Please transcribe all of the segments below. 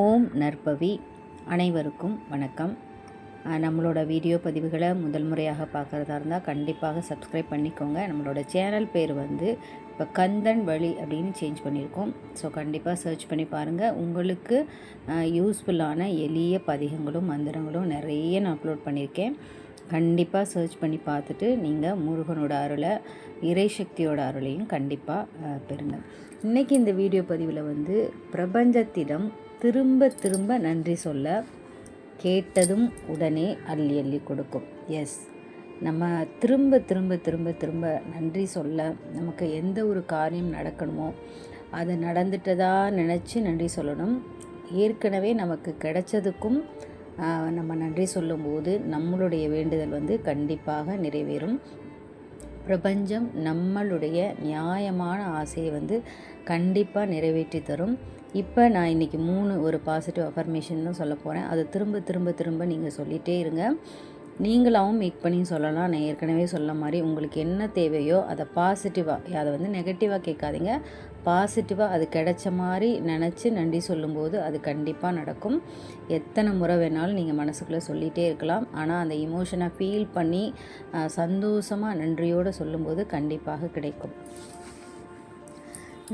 ஓம் நற்பவி. அனைவருக்கும் வணக்கம். நம்மளோட வீடியோ பதிவுகளை முதல் முறையாக பார்க்குறதா இருந்தால் கண்டிப்பாக சப்ஸ்கிரைப் பண்ணிக்கோங்க. நம்மளோட சேனல் பேர் வந்து இப்போ கந்தன் வழி அப்படின்னு சேஞ்ச் பண்ணியிருக்கோம். ஸோ கண்டிப்பாக சர்ச் பண்ணி பாருங்கள் உங்களுக்கு யூஸ்ஃபுல்லான எளிய பதிகங்களும் மந்திரங்களும் நிறைய நான் அப்லோட் பண்ணியிருக்கேன். கண்டிப்பாக சர்ச் பண்ணி பார்த்துட்டு நீங்கள் முருகனோட அருளை இறைசக்தியோட அருளையும் கண்டிப்பாக பெறுங்க. இன்றைக்கி இந்த வீடியோ பதிவில் வந்து பிரபஞ்சத்திடம் திரும்ப திரும்ப நன்றி சொல்ல கேட்டதும் உடனே அள்ளி அள்ளி கொடுக்கும். எஸ் நம்ம திரும்ப திரும்ப திரும்ப திரும்ப நன்றி சொல்ல நமக்கு எந்த ஒரு காரியம் நடக்கணுமோ அது நடந்துட்டதா நினச்சி நன்றி சொல்லணும். ஏற்கனவே நமக்கு கிடைச்சதுக்கும் நம்ம நன்றி சொல்லும்போது நம்மளுடைய வேண்டுதல் வந்து கண்டிப்பாக நிறைவேறும். பிரபஞ்சம் நம்மளுடைய நியாயமான ஆசையை வந்து கண்டிப்பாக நிறைவேற்றி தரும். இப்போ நான் இன்றைக்கி மூணு ஒரு பாசிட்டிவ் அஃபர்மேஷன் தான் சொல்ல போகிறேன் அதை திரும்ப திரும்ப திரும்ப நீங்கள் சொல்லிகிட்டே இருங்க. நீங்களாகவும் மேக் பண்ணி சொல்லலாம். நான் ஏற்கனவே சொல்ல மாதிரி உங்களுக்கு என்ன தேவையோ அதை பாசிட்டிவாக அதை வந்து நெகட்டிவாக கேட்காதீங்க. பாசிட்டிவாக அது கிடைச்ச மாதிரி நினச்சி நன்றி சொல்லும்போது அது கண்டிப்பாக நடக்கும். எத்தனை முறை வேணாலும் நீங்கள் மனசுக்குள்ளே சொல்லிகிட்டே இருக்கலாம். ஆனால் அந்த இமோஷனை ஃபீல் பண்ணி சந்தோஷமாக நன்றியோடு சொல்லும்போது கண்டிப்பாக கிடைக்கும்.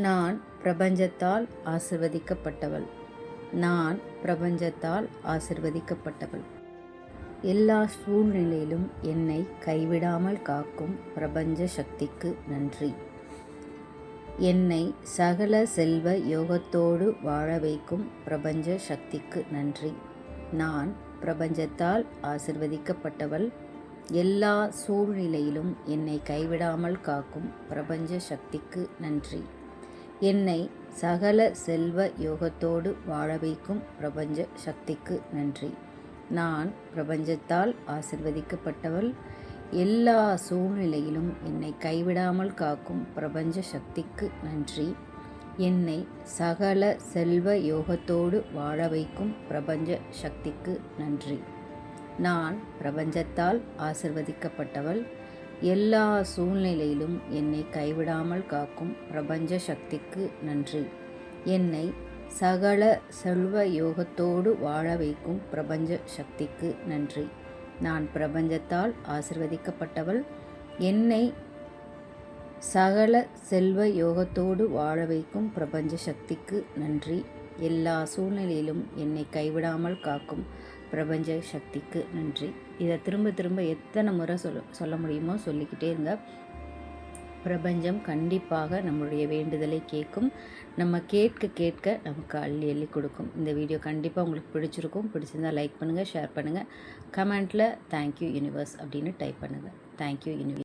நான் பிரபஞ்சத்தால் ஆசிர்வதிக்கப்பட்டவள். நான் பிரபஞ்சத்தால் ஆசிர்வதிக்கப்பட்டவள். எல்லா சூழ்நிலையிலும் என்னை கைவிடாமல் காக்கும் பிரபஞ்ச சக்திக்கு நன்றி. என்னை சகல செல்வ யோகத்தோடு வாழ வைக்கும் பிரபஞ்ச சக்திக்கு நன்றி. நான் பிரபஞ்சத்தால் ஆசிர்வதிக்கப்பட்டவள். எல்லா சூழ்நிலையிலும் என்னை கைவிடாமல் காக்கும் பிரபஞ்ச சக்திக்கு நன்றி. என்னை சகல செல்வ யோகத்தோடு வாழ வைக்கும் பிரபஞ்ச சக்திக்கு நன்றி. நான் பிரபஞ்சத்தால் ஆசிர்வதிக்கப்பட்டவள். எல்லா சூழ்நிலையிலும் என்னை கைவிடாமல் காக்கும் பிரபஞ்ச சக்திக்கு நன்றி. என்னை சகல செல்வ யோகத்தோடு வாழ வைக்கும் பிரபஞ்ச சக்திக்கு நன்றி. நான் பிரபஞ்சத்தால் ஆசிர்வதிக்கப்பட்டவள். எல்லா சூழ்நிலையிலும் என்னை கைவிடாமல் காக்கும் பிரபஞ்ச சக்திக்கு நன்றி. என்னை சகல செல்வ யோகத்தோடு வாழ வைக்கும் பிரபஞ்ச சக்திக்கு நன்றி. நான் பிரபஞ்சத்தால் ஆசிர்வதிக்கப்பட்டவள். என்னை சகல செல்வ யோகத்தோடு வாழ வைக்கும் பிரபஞ்ச சக்திக்கு நன்றி. எல்லா சூழ்நிலையிலும் என்னை கைவிடாமல் காக்கும் பிரபஞ்ச சக்திக்கு நன்றி. இதை திரும்ப திரும்ப எத்தனை முறை சொல்ல சொல்ல முடியுமோ சொல்லிக்கிட்டே இருங்க. பிரபஞ்சம் கண்டிப்பாக நம்மளுடைய வேண்டுதலை கேட்கும். நம்ம கேட்க கேட்க நமக்கு அள்ளி அள்ளி கொடுக்கும். இந்த வீடியோ கண்டிப்பாக உங்களுக்கு பிடிச்சிருக்கும். பிடிச்சிருந்தா லைக் பண்ணுங்கள் ஷேர் பண்ணுங்கள் கமெண்ட்டில் தேங்க்யூ யூனிவர்ஸ் அப்படின்னு டைப் பண்ணுங்கள் தேங்க்யூ யூனிவர்ஸ்